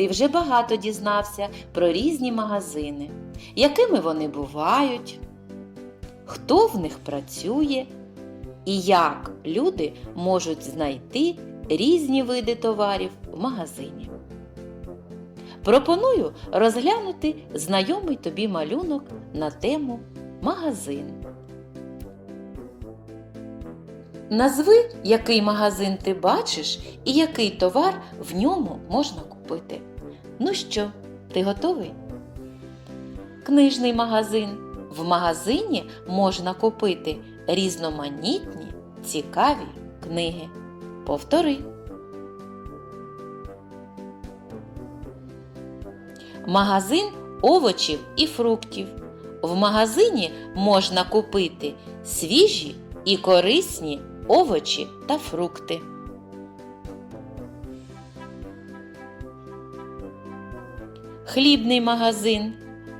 ти вже багато дізнався про різні магазини, якими вони бувають, хто в них працює і як люди можуть знайти різні види товарів в магазині. Пропоную розглянути знайомий тобі малюнок на тему магазин. Назви, який магазин ти бачиш і який товар в ньому можна купити. Ну що, ти готовий? Книжний магазин. В магазині можна купити різноманітні, цікаві книги. Повтори. Магазин овочів і фруктів. В магазині можна купити свіжі і корисні овочі та фрукти. Хлібний магазин.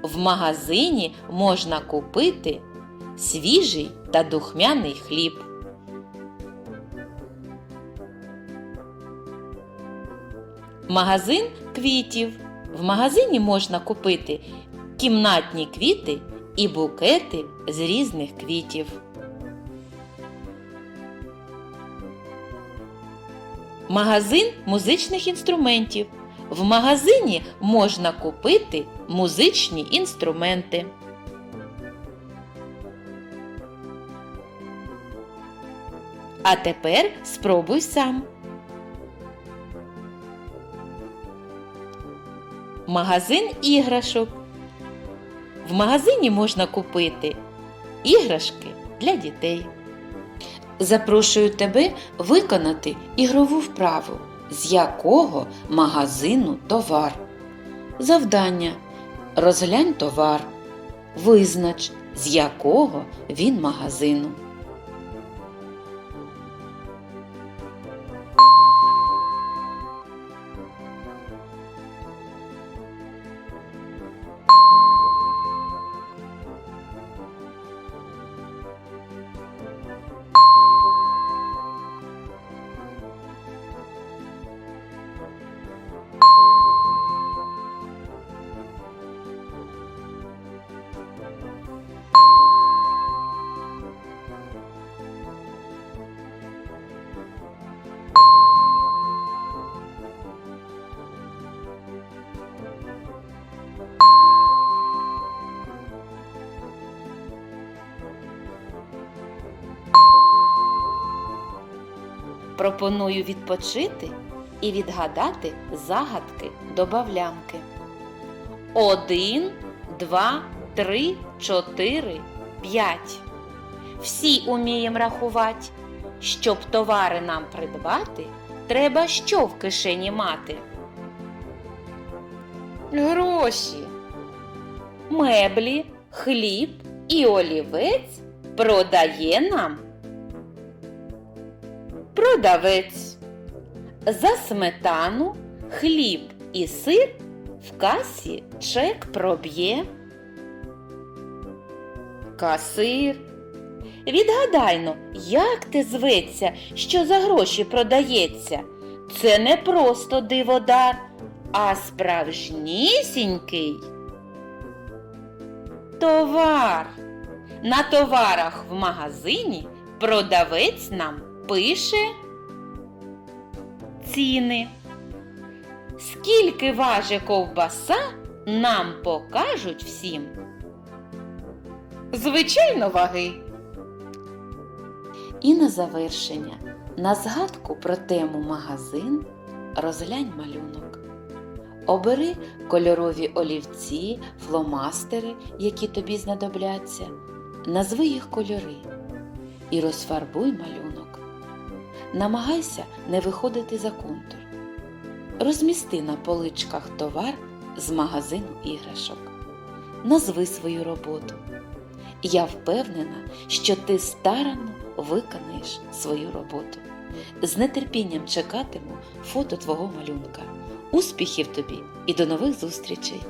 В магазині можна купити свіжий та духмяний хліб. Магазин квітів. В магазині можна купити кімнатні квіти і букети з різних квітів. Магазин музичних інструментів. В магазині можна купити музичні інструменти. А тепер спробуй сам. Магазин іграшок. В магазині можна купити іграшки для дітей. Запрошую тебе виконати ігрову вправу, з якого магазину товар. Завдання. Розглянь товар. Визнач, з якого він магазину. Пропоную відпочити і відгадати загадки добавлянки. Один, два, три, чотири, п'ять. Всі уміємо рахувати. Щоб товари нам придбати, треба що в кишені мати? Гроші. Меблі, хліб і олівець продає нам продавець. За сметану, хліб і сир в касі чек проб'є. Касир. Відгадайно, як ти зветься, що за гроші продається? Це не просто диводар, а справжнісінький товар. На товарах в магазині продавець нам пише ціни. Скільки важить ковбаса, нам покажуть всім. Звичайно, ваги. І на завершення, на згадку про тему магазин розглянь малюнок. Обери кольорові олівці, фломастери, які тобі знадобляться, назви їх кольори і розфарбуй малюнок. Намагайся не виходити за контур. Розмісти на поличках товар з магазину іграшок. Назви свою роботу. Я впевнена, що ти старанно виконаєш свою роботу. З нетерпінням чекатиму фото твого малюнка. Успіхів тобі і до нових зустрічей!